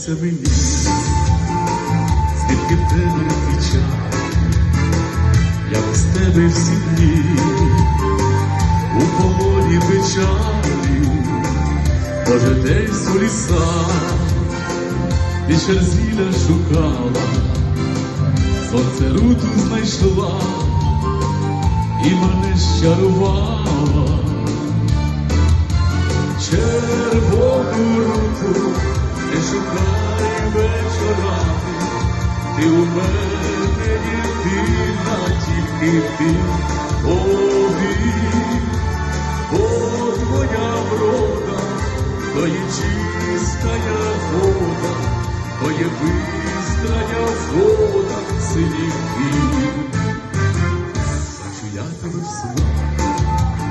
сниться мені, звідки в тебе печаль, я без тебе всі дні, у полоні печалі, Боже, десь у лісах, ти зілля шукала, сонце руту знайшла і мене щарувала. Не шукай вечорами, ти у мене єдина, тільки ти повір, бо твоя врода, то є чистая вода, то є бистрая вода синіх вір. Бачу я тебе в